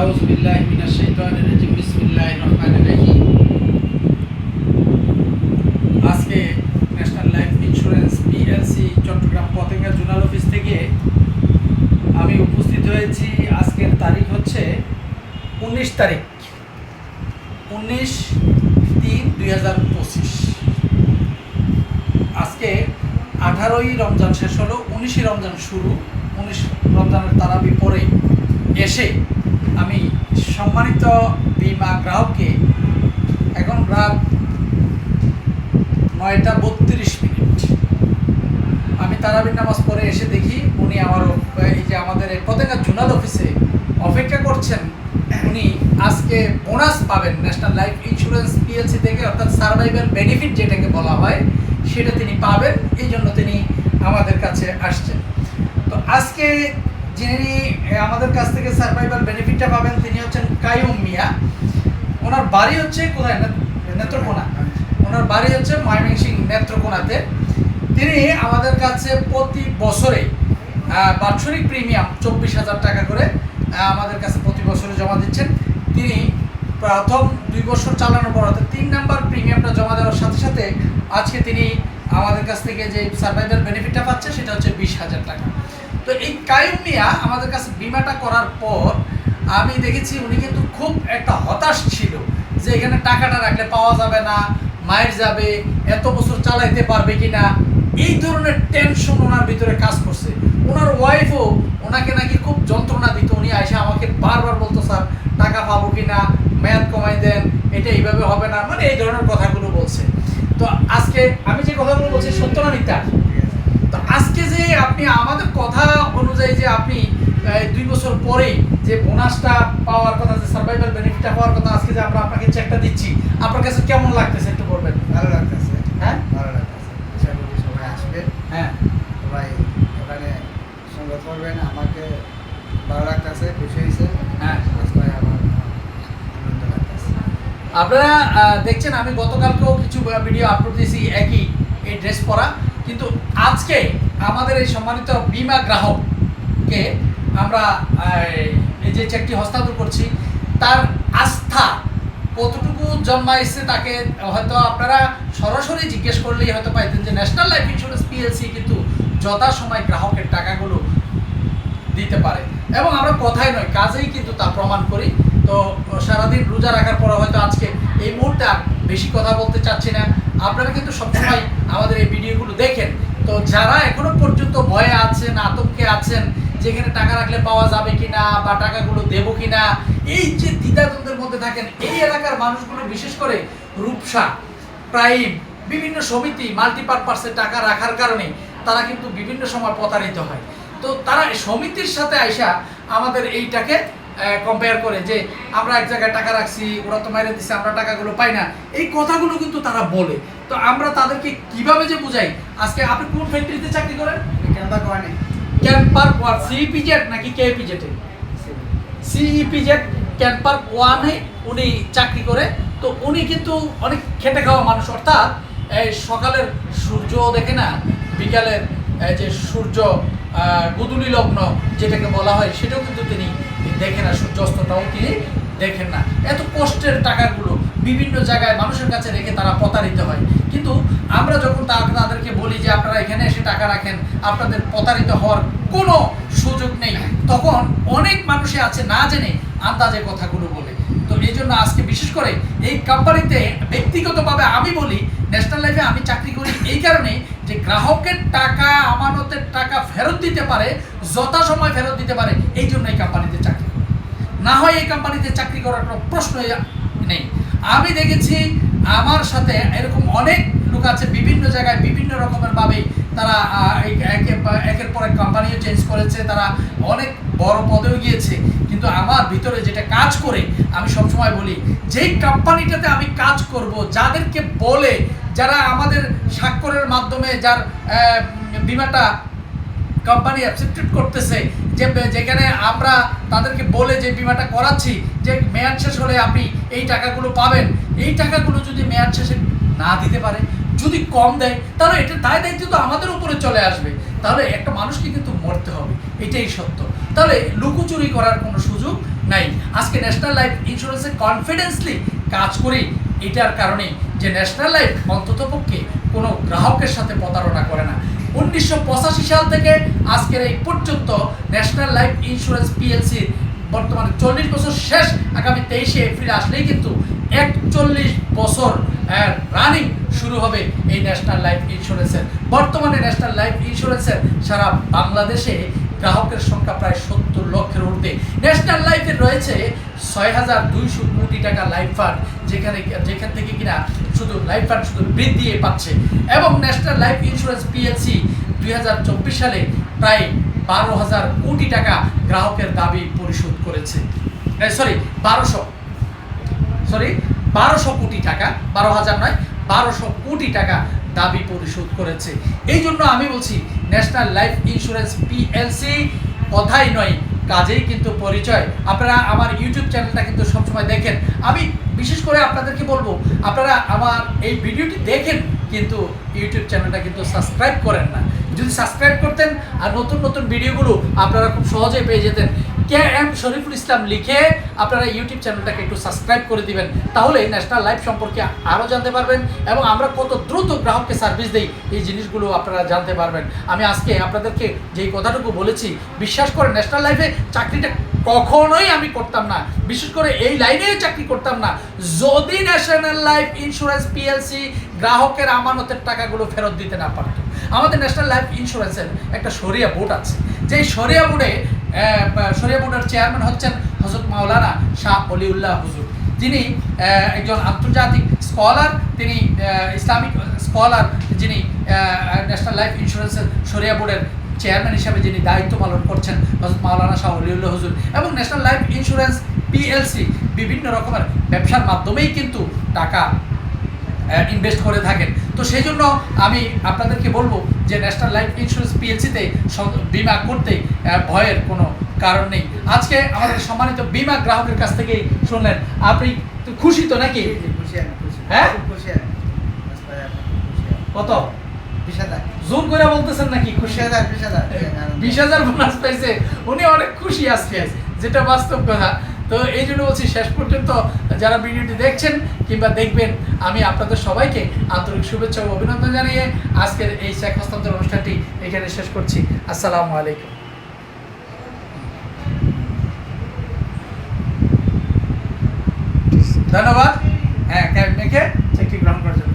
আউজ বিল্লাহ মিনাশ শাইতানির রাজিম বিসমিল্লাহির রহমানির রহিম আজকে national life insurance PLC Chattogram Patenga zonal office থেকে আমি উপস্থিত হয়েছি। আজকের তারিখ হচ্ছে উনিশ তারিখ। উনিশ তিন দুই হাজার পঁচিশ। আজকে আঠারোই রমজান শেষ হলো, উনিশে রমজান শুরু, উনিশ রমজানের তারাবি পরে এসে আমি সম্মানিত বিমা গ্রাহককে এখন রাত নয়টা বত্রিশ মিনিট। আমি তারাবির নামাজ পরে এসে দেখি উনি আমার এই যে আমাদের পতেঙ্গা জোনাল অফিসে অপেক্ষা করছেন। উনি আজকে বোনাস পাবেন ন্যাশনাল লাইফ ইন্স্যুরেন্স পিএলসি থেকে, অর্থাৎ সার্ভাইভাল বেনিফিট যেটাকে বলা হয়, সেটা তিনি পাবেন। এই জন্য তিনি আমাদের কাছে আসছেন। তো আজকে যিনি আমাদের কাছ থেকে সার্ভাইভাল বেনিফিটটা পাবেন, তিনি হচ্ছেন কায়ুম মিয়া। ওনার বাড়ি হচ্ছে কোথায়? নেত্রকোনা। ওনার বাড়ি হচ্ছে ময়মনসিং নেত্রকোনাতে। তিনি আমাদের কাছে প্রতি বছরে বাৎসরিক প্রিমিয়াম চব্বিশ হাজার টাকা করে আমাদের কাছে প্রতি বছরে জমা দিচ্ছেন। তিনি প্রথম দুই বছর চালানোর পর অর্থাৎ তিন নাম্বার প্রিমিয়ামটা জমা দেওয়ার সাথে সাথে আজকে তিনি আমাদের কাছ থেকে যে সার্ভাইভাল বেনিফিটটা পাচ্ছে সেটা হচ্ছে বিশ হাজার টাকা তো এই কায়ুম মিয়া আমাদের কাছে বিমাটা করার পর আমি দেখেছি উনি কিন্তু খুব একটা হতাশ ছিল যে এখানে টাকাটা রাখলে পাওয়া যাবে না, মায়ের যাবে, এত বছর চালাইতে পারবে কিনা। এই ধরনের টেনশন ওনার ভিতরে কাজ করছে। ওনার ওয়াইফও ওনাকে নাকি খুব যন্ত্রণা দিত। উনি এসে আমাকে বারবার বলতো, স্যার, টাকা পাবো কিনা? মেয়াদ কমাই দেন। এটা এইভাবে হবে না। মানে এই ধরনের কথাগুলো বলছে। তো আজকে আমি যে কথাগুলো বলছি, সত্য না আপনি আমাদের কথা অনুযায়ী যে আপনি দুই বছর পরে যে বোনাসটা পাওয়ার কথা যে সার্ভাইভাল বেনিফিটটা পাওয়ার কথা আজকে যে আমরা আপনাকে চেকটা দিচ্ছি আপনার কাছে কেমন লাগতেছে একটু বলবেন? ভালো লাগতেছে। হ্যাঁ? ভালো লাগতেছে। আশা করি সবাই আসবে। হ্যাঁ। সবাই ওখানে সঙ্গে করবেন আমাকে ভালো লাগতেছে খুশি হয়েছে। হ্যাঁ। আপনারা দেখছেন আমি গতকালকেও কিছু ভিডিও আপলোড দিয়েছি একই এই ড্রেস পরা। কিন্তু আজকে আমাদের এই সম্মানিত বিমা গ্রাহককে আমরা, এই যে চেকটি হস্তান্তর করছি, তার আস্থা কতটুকু জন্মাইছে তাকে হয়তো আপনারা সরাসরি জিজ্ঞেস করলেই হয়তো পাইতেন যে ন্যাশনাল লাইফ ইন্স্যুরেন্স পিএলসি কিন্তু যথাসময় গ্রাহকের টাকাগুলো দিতে পারে। এবং আমরা কথাই নয়, কাজেই কিন্তু তা প্রমাণ করি। তো সারাদিন রোজা রাখার পরে হয়তো আজকে এই মুহূর্তে বেশি কথা বলতে চাচ্ছি না। আপনারা কিন্তু সবসময় আমাদের এই ভিডিওগুলো দেখেন। তো যারা এখনও পর্যন্ত ভয়ে আছেন, আতঙ্কে আছেন যেখানে টাকা রাখলে পাওয়া যাবে কিনা বা টাকাগুলো দেবো কিনা, এই যে দ্বিধাদ্বন্দ্বের মধ্যে থাকেন, এই এলাকার মানুষগুলো বিশেষ করে রূপসা, প্রাইম, বিভিন্ন সমিতি মাল্টিপারপাসে টাকা রাখার কারণে তারা কিন্তু বিভিন্ন সময় প্রতারিত হয়। তো তারা সমিতির সাথে আইসা আমাদের এইটাকে কম্পেয়ার করে যে আমরা এক জায়গায় টাকা রাখছি ওরা তো মাইরে দিচ্ছে আমরা টাকাগুলো পাই না। এই কথাগুলো কিন্তু তারা বলে। তো আমরা তাদেরকে কীভাবে যে বুঝাই? আজকে আপনি কোন ফ্যাক্টরিতে চাকরি করেন? কেনবা কয়নি ক্যাম্পার ওয়ার সিইপিজেড নাকি কেপিজেড সিইপিজেড ক্যাম্পার ওয়ানে উনি চাকরি করে। তো উনি কিন্তু অনেক খেটে খাওয়া মানুষ অর্থাৎ এই সকালের সূর্য দেখে না বিকালের যে সূর্য গুদুলি লগ্ন যেটাকে বলা হয় সেটাও কিন্তু তিনি দেখেন না, সূর্যাস্তটাও তিনি দেখেন না। এত কষ্টের টাকাগুলো বিভিন্ন জায়গায় মানুষের কাছে রেখে তারা প্রতারিত হয়। কিন্তু আমরা যখন তাদেরকে বলি যে আপনারা এখানে এসে টাকা রাখেন, আপনাদের প্রতারিত হওয়ার কোনো সুযোগ নেই। তখন অনেক মানুষই আছে না জেনে আন্দাজে কথাগুলো বলে। তো এই জন্য আজকে বিশেষ করে এই কোম্পানিতে ব্যক্তিগতভাবে আমি বলি, ন্যাশনাল লাইফে আমি চাকরি করি এই কারণে যে গ্রাহকের টাকা, আমানতের টাকা ফেরত দিতে পারে, যথাসময় ফেরত দিতে পারে, এই জন্য এই কোম্পানিতে চাকরি করি না হয় এই কোম্পানিতে চাকরি করার কোনো প্রশ্ন নেই। আমি দেখেছি আমার সাথে এরকম অনেক লোক আছে, বিভিন্ন জায়গায় বিভিন্ন রকমের ভাবে তারা একের পর এক কোম্পানিও চেঞ্জ করেছে, তারা অনেক বড় পদেও গিয়েছে। কিন্তু আমার ভিতরে যেটা কাজ করে, আমি সবসময় বলি, যেই কোম্পানিটাতে আমি কাজ করব, যাদেরকে বলে, যারা আমাদের স্বাক্ষরের মাধ্যমে যার বিমাটা কোম্পানি অ্যাকসেপ্টেড করতেছে যে যেখানে আমরা তাদেরকে বলে যে বিমাটা করাচ্ছি, যে মেয়াদ শেষ হলে আপনি এই টাকাগুলো পাবেন। এই টাকাগুলো যদি মেয়াদ শেষে না দিতে পারে, যদি কম দেয়, তাহলে এটা দায় দায়িত্ব তো আমাদের উপরে চলে আসবে। তাহলে একটা মানুষকে কিন্তু মরতে হবে, এটাই সত্য। তাহলে লুকোচুরি করার কোনো সুযোগ নাই। আজকে ন্যাশনাল লাইফ ইন্স্যুরেন্সে কনফিডেন্সলি কাজ করি, এটার কারণে যে ন্যাশনাল লাইফ অন্ততপক্ষে কোনো গ্রাহকের সাথে প্রতারণা করে না। উনিশশো পঁচাশি সাল থেকে আজকের এই পর্যন্ত ন্যাশনাল লাইফ ইন্স্যুরেন্স পিএলসির বর্তমানে চল্লিশ বছর শেষ, আগামী তেইশে এপ্রিল আসলেই কিন্তু একচল্লিশ বছর রানিং শুরু হবে এই ন্যাশনাল লাইফ ইন্স্যুরেন্সের বর্তমানে ন্যাশনাল লাইফ ইন্স্যুরেন্সের সারা বাংলাদেশে গ্রাহকের সংখ্যা প্রায় সত্তর লক্ষের ঊর্ধ্বে। ন্যাশনাল লাইফের রয়েছে ছয় হাজার দুইশো কোটি টাকা লাইফ ফান্ড যেখানে যেখান থেকে কিনা শুধু লাইফ ফান্ড শুধু বৃদ্ধি পাচ্ছে। এবং ন্যাশনাল লাইফ ইন্স্যুরেন্স পিএলসি দুই হাজার চব্বিশ সালে প্রায় বারো হাজার কোটি টাকা গ্রাহকের দাবি পরিশোধ করেছে। সরি বারোশো। সরি বারোশো কোটি টাকা, বারো হাজার নয়, বারোশো কোটি টাকা দাবি পরিশোধ করেছে। এই জন্য আমি বলছি ন্যাশনাল লাইফ ইন্স্যুরেন্স পিএলসি কথাই নয় কাজেই কিন্তু পরিচয়। আপনারা আমার ইউটিউব চ্যানেলটা কিন্তু সবসময় দেখেন। আমি বিশেষ করে আপনাদেরকে বলব, আপনারা আমার এই ভিডিওটি দেখেন, কিন্তু ইউটিউব চ্যানেলটা কিন্তু সাবস্ক্রাইব করেন না। যদি সাবস্ক্রাইব করতেন আর নতুন নতুন ভিডিওগুলো আপনারা খুব সহজেই পেয়ে যেতেন কে এম শরীফুল ইসলাম লিখে আপনারা ইউটিউব চ্যানেলটাকে একটু সাবস্ক্রাইব করে দিবেন তাহলে ন্যাশনাল লাইফ সম্পর্কে আরও জানতে পারবেন এবং আমরা কত দ্রুত গ্রাহককে সার্ভিস দিই এই জিনিসগুলো আপনারা জানতে পারবেন। আমি আজকে আপনাদেরকে যেই কথাটুকু বলেছি, বিশ্বাস করে ন্যাশনাল লাইফে চাকরিটা কখনোই আমি করতাম না। বিশেষ করে এই লাইনে চাকরি করতাম না। যদি ন্যাশনাল লাইফ ইন্স্যুরেন্স পিএলসি গ্রাহকের আমানতের টাকাগুলো ফেরত দিতে না পারত। আমাদের ন্যাশনাল লাইফ ইন্স্যুরেন্সের একটা সরিয়া বোর্ড আছে। যেই সরিয়া বোর্ডে সরিয়া বোর্ডের চেয়ারম্যান হচ্ছেন হজরত মাওলানা শাহ অলিউল্লাহ হুজুর। যিনি একজন আন্তর্জাতিক স্কলার, তিনি ইসলামিক স্কলার, যিনি ন্যাশনাল লাইফ ইন্স্যুরেন্সের সরিয়া বোর্ডের চেয়ারম্যান হিসাবে যিনি দায়িত্ব পালন করছেন হজরত মাওলানা শাহ অলিউল্লাহ হুজুর। এবং ন্যাশনাল লাইফ ইন্স্যুরেন্স পিএলসি বিভিন্ন রকমের ব্যবসার মাধ্যমেই কিন্তু টাকা ইনভেস্ট করে থাকেন। তো সেই জন্য আমি আপনাদেরকে বলব যে ন্যাশনাল লাইফ ইন্স্যুরেন্স পিএলসিতে বিমা করতে ভয়ের কোনো কারণ নেই। আজকে আমাদের সম্মানিত বিমা গ্রাহকের কাছ থেকে শুনলেন। আপনি খুশি তো নাকি? হ্যাঁ? খুব কত? জোর করে বলতেছেন নাকি? খুশি? হাজার বিশ হাজার। বিশ হাজার বোনাস পাইছে। উনি অনেক খুশি আজকে যেটা বাস্তব কথা। তো এই জন্য বলছি, শেষ পর্যন্ত যারা ভিডিওটি দেখছেন কিংবা দেখবেন, আমি আপনাদের সবাইকে আন্তরিক শুভেচ্ছা ও অভিনন্দন জানিয়ে আজকের এই শেখ হস্তান্তর অনুষ্ঠানটি এখানে শেষ করছি। আসসালামু আলাইকুম। ধন্যবাদ। হ্যাঁ ক্যাব মেখে চাকরি গ্রহণ করার জন্য।